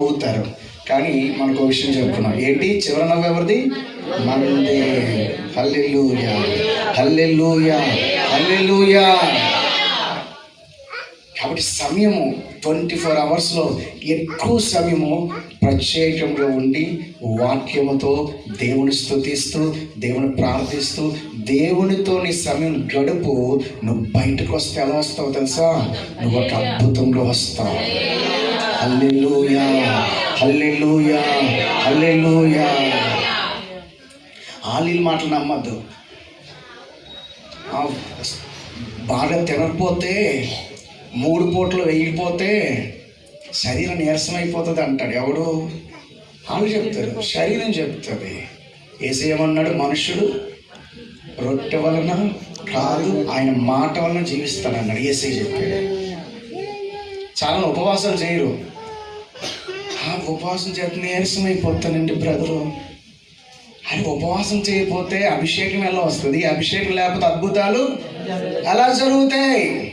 అవుతారు. కానీ మనకు విషయం చెప్పుకున్నాం. ఏంటి? చివరి నవ్వు ఎవరిది? మనదే హల్లెలూయా. హల్లెలూయా. హల్లెలూయా. కాబట్టి సమయము ట్వంటీ ఫోర్ అవర్స్లో ఎక్కువ సమయము ప్రత్యేకంగా ఉండి వాక్యముతో దేవుని స్థుతిస్తూ దేవుని ప్రార్థిస్తూ దేవునితో నీ సమయం గడుపు నువ్వు బయటకు వస్తే ఎలా వస్తావు తెలుసా? నువ్వు ఒక అద్భుతంలో వస్తావు. అల్లెలుయా హల్లెలూయా హల్లెలూయా. ఆలీల మాటలు నమ్మద్దు. బాగా తినకపోతే మూడు పూటలు వేయకపోతే శరీరం నీరసం అయిపోతుంది అంటాడు. ఎవడు? వాళ్ళు చెప్తారు. శరీరం చెప్తుంది. ఏసేమన్నాడు మనుషుడు రొట్టె వలన కాదు ఆయన మాట వలన జీవిస్తాడన్నాడు. ఏసీ చెప్పాడు. చాలా ఉపవాసాలు చేయరు. ఉపవాసం చేత నీరసం అయిపోతానండి బ్రదరు. అని ఉపవాసం చేయకపోతే అభిషేకం ఎలా వస్తుంది? అభిషేకం లేకపోతే అద్భుతాలు ఎలా జరుగుతాయి?